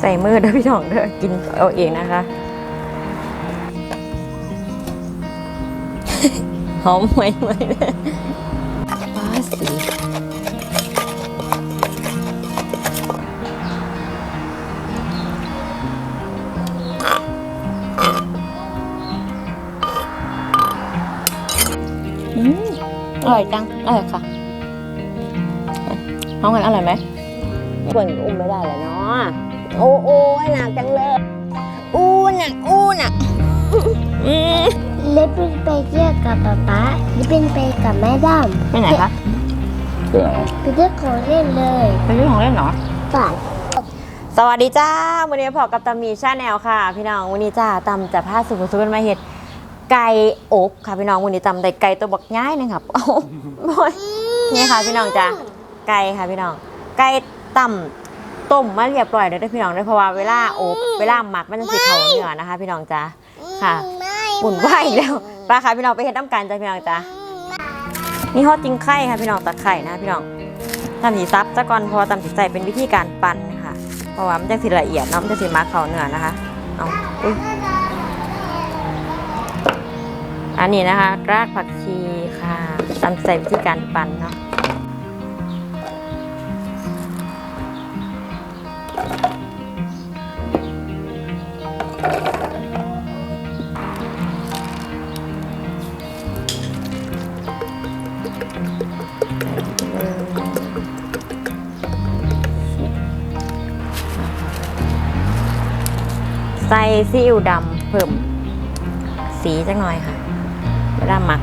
ใส่มือเด้อพี่น้องเด้อกินเอาเองนะคะ หอมไหมไหมเลยป้าสีอืมอร่อยจัง อร่อยค่ะน้องกันอร่อยไหมคนอุ้มไม่ได้เลยเนาะ โอ้โอ้ยหนักจังเลย อู้หนักอู้หนักอืมเล็บเป็นไปเที่ยวกับป๊าป๊าเล็บเป็นไปกับแม่ดไปไหนคะำไปเลือกของเล่นเลยไปซื้อของเล่นเหรอฝันสวัสดีจ้าวันนี้พอกับตามีชาแนลค่ะ พี่น้องวันนี้จ้าตำจะพาสุขสุขมาเห็ดไก่อบค่ะพี่น้องวันนี้ตำได้ไก่ตัวบักง่ายหนะครับโอ้โหนี่ค่ะพี่น้องจ้าไก่ค่ะพี่น้อง ไก่ตำ ต้มมาเรียบร้อยแล้วเด้อพี่น้องเด้อเพราะว่าเวลาอบเวลาหมักมันจะสิเข้าเนื้อนะคะ พี่น้องจ้า ค่ะหมุนไหวอีกแล้วไปค่ะพี่น้องไปเห็ดน้ำกันจ้าพี่น้องจ้านี่ฮอดจริงไข่ค่ะพี่น้องตักไข่นะพี่น้องตำสีซับซะก่อนเพราะว่าตำสีใส่เป็นวิธีการปั้นค่ะ เพราะว่ามันจะสิละเอียดเนาะมันจะสิมาเข้าเนื้อนะคะเอาอุ้ย อันนี้นะคะ รากผักชีค่ะตำใส่วิธีการปั้นเนาะ ใส่ซีอิ๊วดำเพิ่ม สีจักหน่อยค่ะเวลาหมัก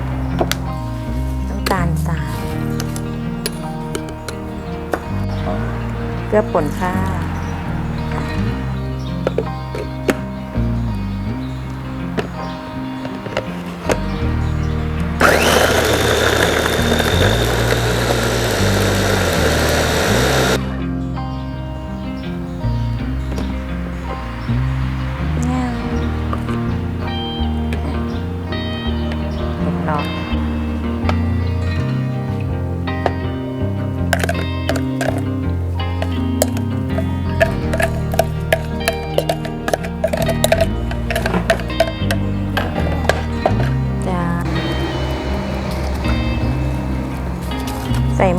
น้ำตาลทรายเกลือป่นค่ะ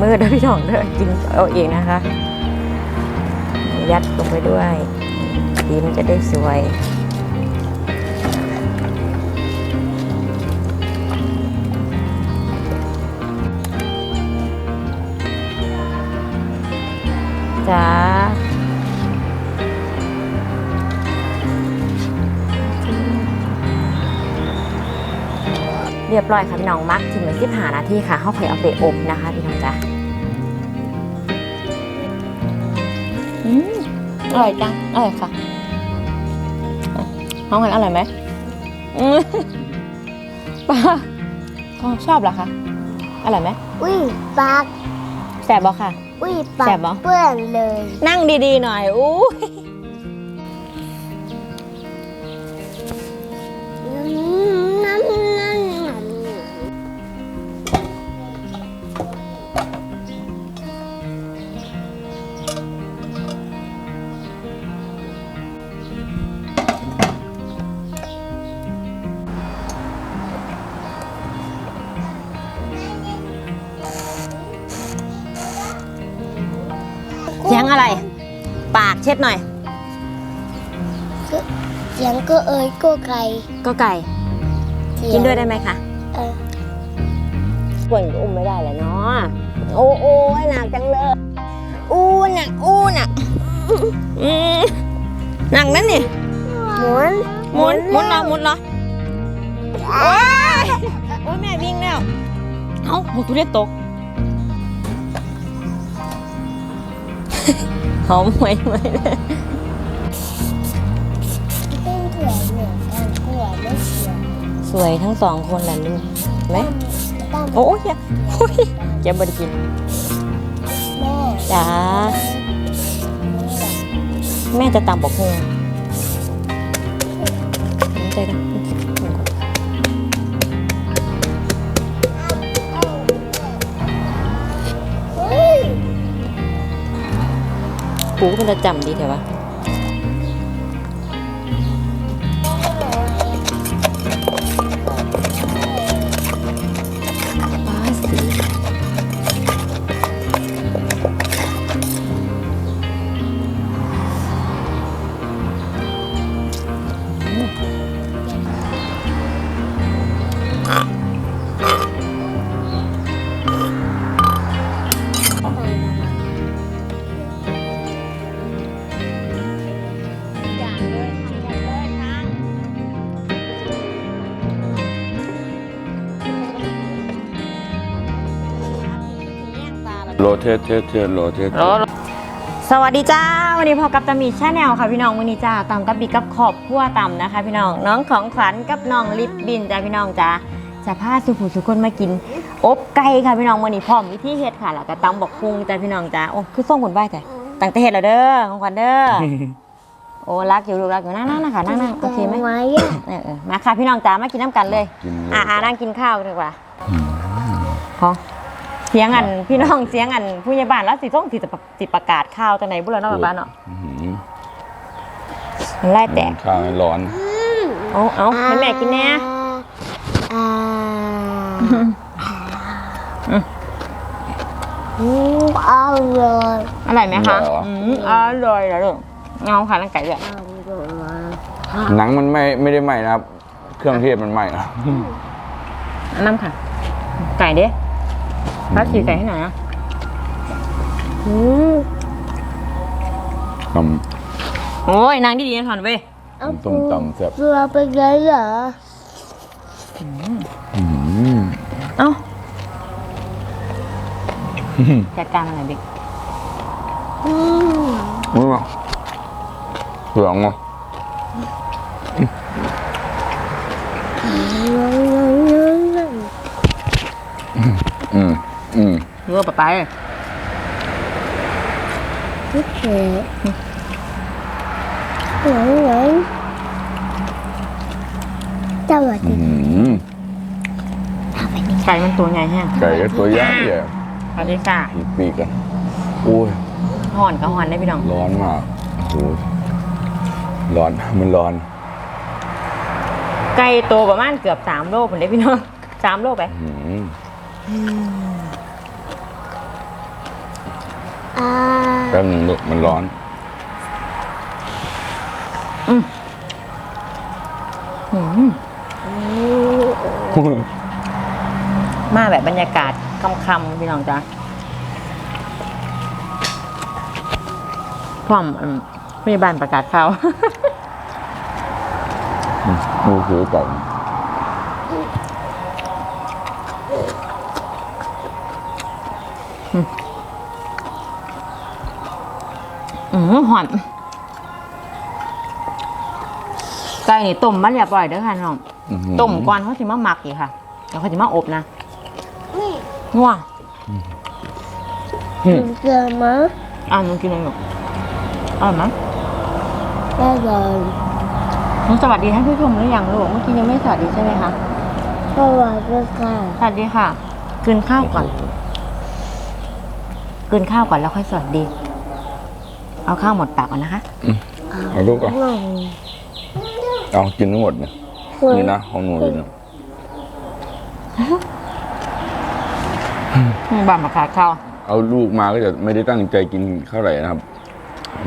มือเด้อพี่น้องเด้อกินเอาเองนะคะ ยัดลงไปด้วยดีมันจะได้สวยจ้า เรียบร้อยค่ะพี่น้องมักถึงเหมือนที่ผ่านาทีค่ะเขาเคยเอาไปอบนะคะพี่น้องจ้าอืมอร่อยจังอร่อยค่ะน้องกันอร่อยไหมอืมป้าอ๋อชอบเหรอคะอร่อยไหมอุ้ยปากแสบบ่ค่ะ อุ้ยปาแสกบเหรอเปื้อนเลย นั่งดีๆหน่อยอู้ เสียงอะไร ปากเช็ดหน่อย เสียงก็เอ้ยก็ไกลก็ไก่ เสีงกินด้วยได้ไหมคะเออคนอุ้มไม่ได้เลยเนาะโอ้โอ้ยหนักจังเลยอู้หนักอู้หนักอืมหนังนั่นนี่หมุนหมุนหมุนเหรอหมุนเหรอโอ้ยโอ้ยแม่วิ่งแล้วเอ้าหมูทุเรียนตก หอมไหมไหมเลยเป็นถั่วเหมือนกันถั่วไม่เสียสวยทั้งสองคนแหละลูกไหมตั้มโอ้ยอย่าโอ้ยอย่าบไดกินแม่จ้าแม่จะตำบอกฮงใจกัน ปูขึ้นจะจำดีเถอะวะ เทสเทสเทสโลเทสสวัสดีจ้า วันนี้พอกับตามีชาแนลค่ะพี่น้องวันนี้จ้าตามกับบีกับขอบพั่วต่ำนะคะ พี่น้องน้องของขวัญกับน้องลิปบินจ้าพี่น้องจ้าจะพาสุขุสุคนมากิน อบไก่ค่ะพี่น้องวันนี้พร้อมวิธีเฮ็ดค่ะแล้วก็ตำบอกพุงจ้าพี่น้องจ้าโอ้คือส่งผลไหวแต่ตั้งแต่เฮ็ดแล้วเด้อของขวัญเด้อโอ้รักอยู่ลูกรักอยู่นั่งนั่งนะคะนั่งนั่งโอเคไหมไว้อะเออเออมาค่ะพี่น้องจ้ามากินน้ำกันเลยกินเลยอ่านั่งกินข้าวดีกว่าของ เสียงอันพี่น้องเสียงอันผู้ใหญ่บ้านแล้วสิต้องสิจะสิประกาศข่าวจังไหนบุญแล้วเนาะบ้านเนาะอื้อหือมันไล่แตกข้าวให้ร้อนเอาเอาให้แม่กินแน่อ่าอืมอืมอร่อยอร่อยไหมคะอืมอร่อยแล้วลูกเงาค่ะนั่งไก่ด้วยอร่อยหนังมันไม่ไม่ได้ไหม้นะครับ เครื่องเทศมันไหม้นะอันน้ำค่ะ ไก่เด้ พัดสีไก่ให้หน่อยนะอืมตโอ้ยนางดีๆนะถอนเว้ยเอาำต้มตำแซ่บเรือไปเลยเหรออื้อหือเอ้าจัดการอะไรบิ๊กอืม อุ้ยมาเหลืองมา มเรือปะไปโอเคหลังหลังสวัสดีอหือไก่มันตัวใหญ่แห้งไก่ก็ตัวใหญ่ใหญ่สวัสดีค่ะอีกปีกกันอุ้ยห่อนก็ห่อนได้พี่น้อง ร้อนมากโอ้โหร้อนมันร้อน ไก่โตประมาณเกือบสามโลผมได้พี่น้องสามโลไป แป๊บหนึงลูกมันร้อนหืมมาแบบบรรยากาศค่ำๆพี่น้องจ้ะพร้อมอืมพยาบาลประกาศข่าวมือถือก่อน อืมหอนไก่นี่ต้มมาเรียบร้อยเด้อค่ะน้องอื้อหือต้มก่อนเขาสิมาหมักอีกค่ะแล้วเขาสิมาอบนะงัวเกิดมาอ่าหนูกินอะไรอยู่อร่อยไหมได้เลยหนูสวัสดีท่านผู้ชมหรือยังลูกเมื่อกี้ยังไม่สวัสดีใช่ไหมคะสวัสดีค่ะสวัสดีค่ะกินข้าวก่อนกินข้าวก่อนแล้วค่อยสวัสดี เอาข้าวหมดปากก่อนนะคะเอาลูกก่อนหลังเอากินทั้งหมดเนี่ยนี่นะของหนูอยู่เนี่ยบ้านประกาศข้าวเอาลูกมาก็จะไม่ได้ตั้งใจกินเท่าไหร่นะครับ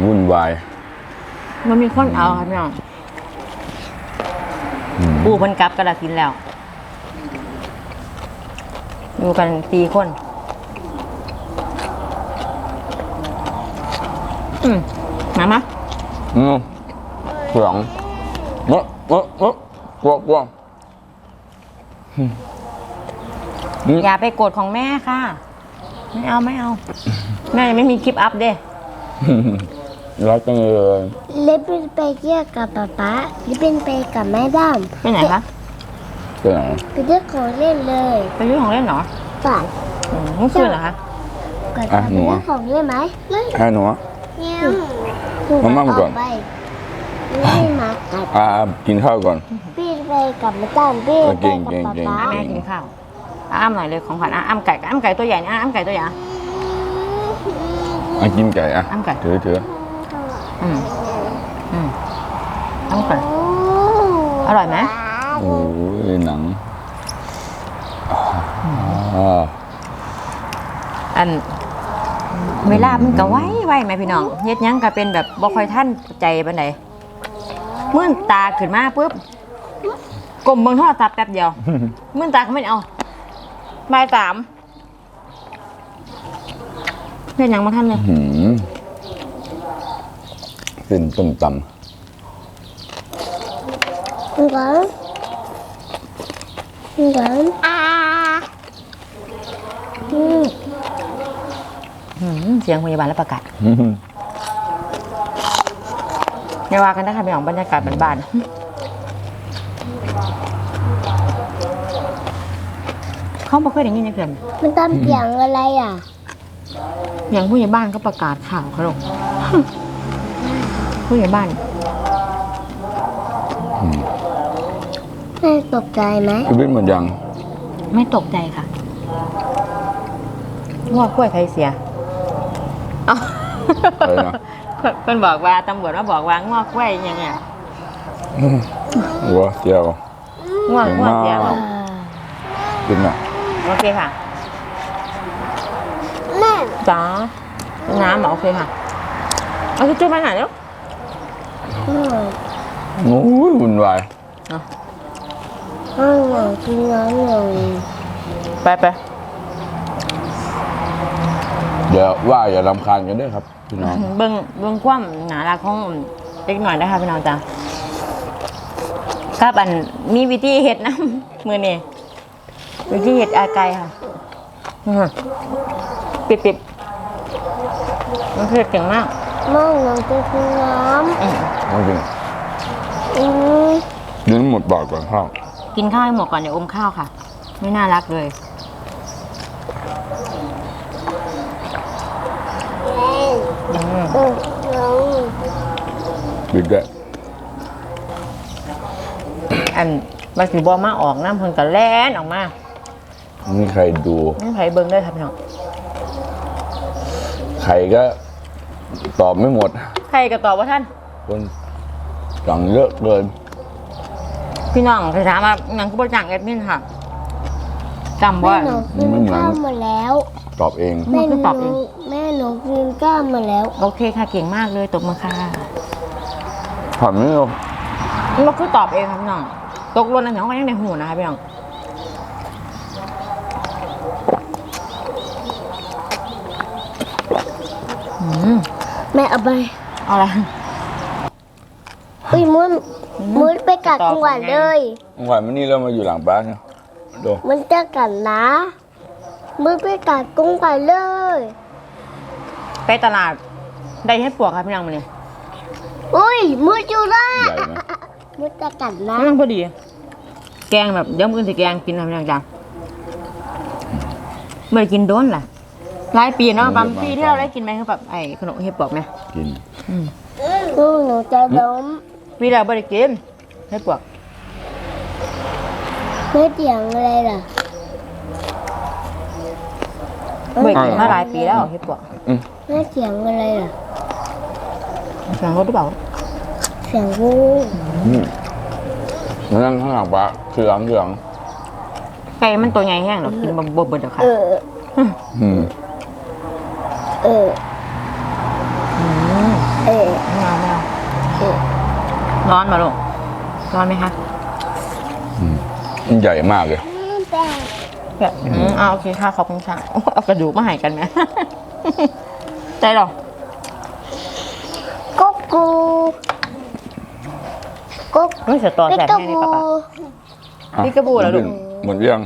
วุ่นวาย มันมีคนเอาค่ะพี่น้องอืมปูมันกลับกระดาษกินแล้ว อยู่กันสี่คน อืมมามาอืมเสียงเนอะเนอะเนอะกลัวกลัวอืมอย่าไปกดของแม่ค่ะ ไม่เอาไม่เอา แม่ยังไม่มีคลิปอัพเด้รักจังเลยเล็บเป็นไปเที่ยวกับป๊าป๊าเล็บเป็นไปกับแม่ดไปไหนคะไปไหนำไปเที่ยวของเล่นเลยไปซื้อของเล่นเหรอฝันอืมเมื่อคืนเหรอคะก่อนจะไปเล่นของเล่นไหมเล่นให้หนูอะ เนี่ยมาม่าก่อน ไปไม่มากัดอ่ากินข้าวก่อน พี่ไปกับแม่ตั้มพี่เออไปเก่งกับเก่งป๊าเก่ง ป๊าอะแม่กินข้าวอะอ้ำหน่อยเลยของขวัญอะอ้ำไก่อ้ำไก่ตัวใหญ่นะอ้ำไก่ตัวใหญ่อะอะกินไก่อะอ้ำไก่ ถือถืออืมอืมอ้ำไก่ อร่อยไหม โอ้ยหนังอ่าอัน เวลามันก็ไวไวไหมพี่น้องเฮ็ดหยังก็เป็นแบบบ่ค่อยท่านใจปานใดมื่นตาขึ้นมาปุ๊บกลมเบิ่งโทรศัพท์แป๊บเดียวมื่นตาเขาไม่เอาบ่ายสามเฮ็ดหยังมาท่านเลยหืมเป็นต้มตเหมือนเหมือนอ่าอืม หืมเสียงพยาบาลและประกาศอย่าว่ากันนะคะพี่น้องบรรยากาศบ้านๆเขาบอกเคยได้ยินยังเกินมันตามเสียงอะไรอะ อย่างผู้ใหญ่บ้านก็ประกาศข่าวเขาลงผู้ใหญ่บ้านแม่ตกใจไหมชีวิตหมดยัง ไม่ตกใจค่ะว่ากล้วยใครเสียเอ้า อะไรนะเพิ่นบอกว่าตำรวจมาบอกว่างอกกล้วยยังไงหัวเจียวง่วงง่วงเสียเก่งมากกินอะโอเคค่ะแม่จ้าน้ำเหรอโอเคค่ะเอาทิชชู่มาหน่อยเร็วอืมโอ้ยวุ่นวายห้องหนังกินน้ำหน่อยไปไปเดี๋ยวว่าอย่ารำคาญกันด้วยครับพี่น้องเบิ้งเบิ้งคว่ำหนาลาของเล็กหน่อยนะคะพี่น้องจ้าครับอันมีวิธีเห็ดนะมือนี่วิธีเห็ดอาไก่ค่ะอื้อหือปิดปิดมันเผ็ดเก่งมากห้องหนังจะกินน้อืมเอาจริงำอืมกินหมดปากก่อนข้าวกินข้าวให้หมดก่อนเดี๋ยวอมข้าวค่ะ ไม่น่ารักเลย อืม เออน้องปิดด้วยอันมันสีบอมาออกน้ำเพิ่นก็แล่นออกมาไม่มีใครดูไม่ใครเบิ่งเลยครับพี่น้องใครก็ตอบไม่หมด ใครก็ตอบว่าท่าน คนสั่งเยอะเกิน พี่น้องไปถามว่าหนังกุบจังแอดมินค่ะ จำแม่ว่า หนูกินข้าวมาแล้วตอบเองหนูแม่หคือนูตอบเองแม่หนูกินข้าวมาแล้วโอเคค่ะเก่งมากเลยตบมือค่ะผ่านไม่ลงเราคือตอบเองครับพี่น้องตกหลนอันอย่างว่ายังในหูนะคะพี่น้องอืมแม่เอาไปเอาอะไรอุ้ยมุนมุนไปกัดจังหวัดเลยขวัญมันนี่เรามาอยู่หลังบ้านเนี่ย ดู มันจะกัดนะมุนไปกัดกุ้งไปเลย ไปตลาด ได้ให้ปวกครับพี่น้องมาเนี่ยอุ้ยมุนอยู่ได้ใหญ่ไหมมุนจะกัดนะกำลังพอดี แกงแบบเดี๋ยวมือสิแกงกินนะพี่น้องจ้ะเมื่อกินโดนล่ะหลายปีเนาะบางปีที่เราได้กินไหมคือแบบไอ้ขนมเห็ดปวกไหมกินลูกหนูจะล้ม ปีเราไม่ได้กินเห็ดปวก ไม่เสียงอะไรล่ะไม่ได้กินมาหลายปีแล้วเห็ดปวกไม่เสียงอะไรล่ะเสียงรถหรือเปล่าเสียงงูอืมมานั่งข้างหลังปะคือหลังคือหลังไก่มันตัวใหญ่แห้งหรอกกินบ่บ่เบิดหรอกค่ะเออ อืมเออ เออ ไม่เอาไม่เอาเออร้อนมาลูกร้อนไหมคะมัน ใหญ่มากเลยแต่แบบอืมอ่าโอเคค่ะขอบคุณค่ะโอ้เอากระดูกมาให้กันไหมใจหรอกุ๊กกูกุ๊กเฮ้ยเสียตัวปิแสบกาแห้งนี่บูปะปะ อะนี่กระบูเหรอลูก หมดหรือยัง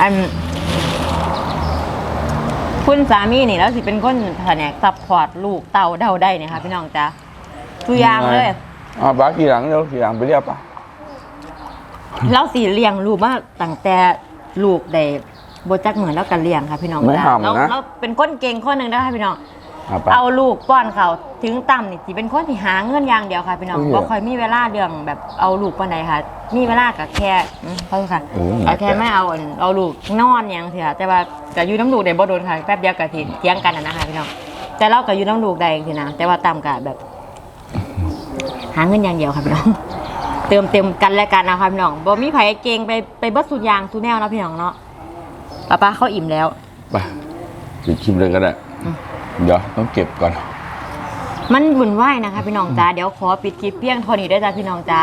อันคุณสามีนี่แล้วสิเป็นคนแผนกซัพพอร์ตลูกเต่าเดาได้เนี่ยค่ะพี่น้องจ้าทุกอย่างเลย อะป้าขี่หลังเร็วขี่หลังไปเรียกปะเราสีเลี้ยงลูกมาตั้งแต่ลูกได้โบจักเหมือนแล้วกันเลี้ยงค่ะพี่น้องไม่จ้าทำเรานะเราเป็นคนเก่งคนหนึ่งนะคะพี่น้องอะป้าเอาลูกป้อนเขาถึงต่ำนี่สิเป็นคนที่หาเงินอย่างเดียวค่ะพี่น้องเออบ่ค่อยมีเวลาเรื่องแบบเอาลูกปานใดค่ะ มีเวลากับแค่อืมเขาค่ะโอ้ยเอาแค่ไม่เอาอันเอาลูกนอนอย่างเถอะแต่ว่าก็อยู่น้ำลูกได้บ่โดนค่ะแป๊บเดียวก็สิเถียงกันน่ะนะคะพี่น้องแต่เราก็อยู่น้ำลูกได้จริงๆนะแต่ว่าต่ำก็แบบ หาเงินอย่างเดียวค่ะพี่น้อง เติมเต็มกันและกันนะคะพี่น้องบ่มีไผเก่งไปไปเบิดสุดอยางสุดแนวเนาะพี่น้องเนาะป้าป้าเขาอิ่มแล้วไปปิดคลิปเลยก็ได้เดี๋ยวต้องเก็บก่อน มันวุ่นวายนะคะพี่น้องจ้าเดี๋ยวขอปิดคลิปเพียงเท่านี้ได้อจ้าพี่น้องจ้า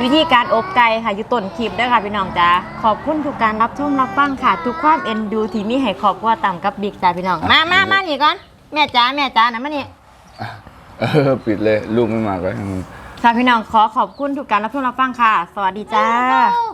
วิธีการอบไก่ค่ะอยู่ต้นคลิปได้อค่ะพี่น้องจ้าขอบคุณทุกการรับชมรับฟังค่ะ ทุกความเอ็นดูที่มีให้ขอบว่าต่ำกับบิ๊กจ้าพี่น้องมามามานี่ก่อนแม่จ้าแม่จ้านะมานี่ เออปิดเลยลูกไม่มาก็ให้มัน ค่ะพี่น้องขอขอบคุณทุกการรับชมรับฟังค่ะ สวัสดีจ้าลูก